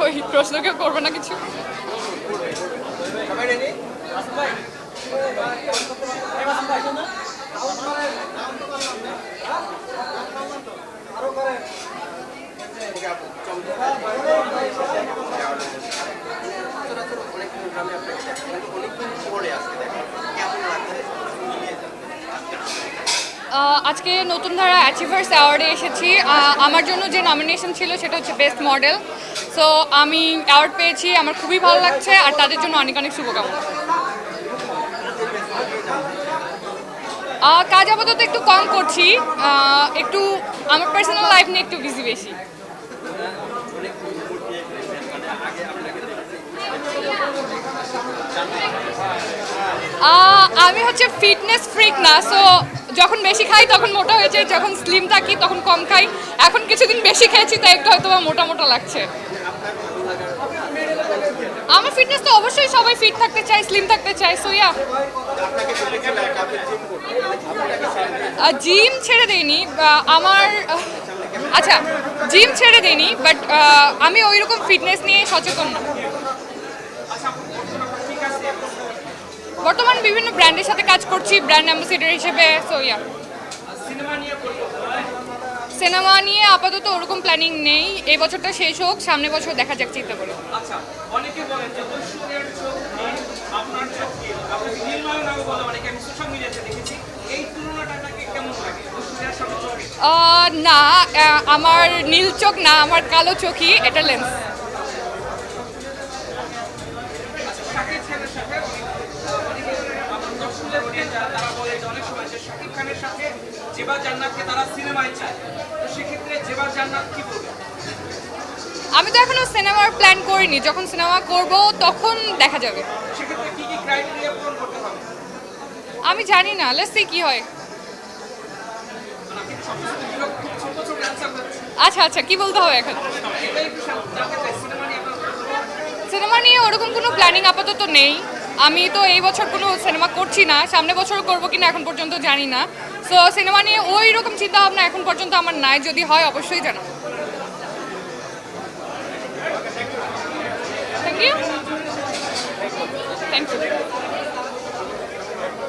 ওই প্রশ্ন কেউ করবে না কিছু? আহ, আজকে নতুন ধারা অ্যাচিভার্স অ্যাওয়ার্ডে এসেছি। আমার জন্য যে নমিনেশন ছিল সেটা হচ্ছে বেস্ট মডেল সো আমি অ্যাওয়ার্ড পেয়েছি, আমার খুবই ভালো লাগছে, আর তাদের জন্য অনেক অনেক শুভকামনা। কাজ আপাতত একটু কম করছি। একটু আমার পার্সোনাল লাইফ নিয়ে একটু বিজি বেশি। আমি হচ্ছে ফিটনেস ফ্রিক না সো যখন বেশি খাই তখন মোটা হয়ে যায়, যখন স্লিম থাকি তখন কম খাই। এখন কিছুদিন বেশি খেয়েছি, তাই একটু হয়তো মোটা মোটা লাগছে। আমার ফিটনেস তো অবশ্যই সবাই ফিট থাকতে চাই স্লিম থাকতে চাই সো ইয়া জিম ছেড়ে দেইনি আমার আচ্ছা জিম ছেড়ে দেইনি বাট আমি ওই রকম ফিটনেস নিয়ে সচেতন না। বর্তমান বিভিন্ন ব্র্যান্ডের সাথে কাজ করছি ব্র্যান্ড অ্যাম্বাসেডার হিসেবে সো ইয়া সিনেমা নিয়ে আপাতত ওরকম প্ল্যানিং নেই। এই বছরটা শেষ হোক সামনে বছর দেখা যাক চিন্তা করে। আচ্ছা না আমার নীল চোখ না আমার কালো চোখই এটা লেন্স শাকিব খানের সাথে অনেকে আমার যারা তারা বলে যে অনেক সময় যে শাকিব খানের সাথে জেবা জান্নাতকে তারা সিনেমায় চায়। তো সেক্ষেত্রে জেবা জান্নাত কি বলবে? আমি তো এখনও সিনেমার প্ল্যান করিনি। যখন সিনেমা করব তখন দেখা যাবে। সেক্ষেত্রে কি কি ক্রাইটেরিয়া পূরণ করতে হবে? আমি জানি না। লেটস সি কি হয়। আচ্ছা আচ্ছা কি বলতে হবে এখন? সিনেমা নিয়ে ওরকম কোনো প্ল্যানিং আপাতত নেই। আমি তো এই বছর কোনো সিনেমা করছি না, সামনে বছর করব কিনা এখন পর্যন্ত জানি না। সো সিনেমা নিয়ে ওই রকম চিন্তা ভাবনা এখন পর্যন্ত আমার নাই, যদি হয় অবশ্যই জানাব। Thank you thank you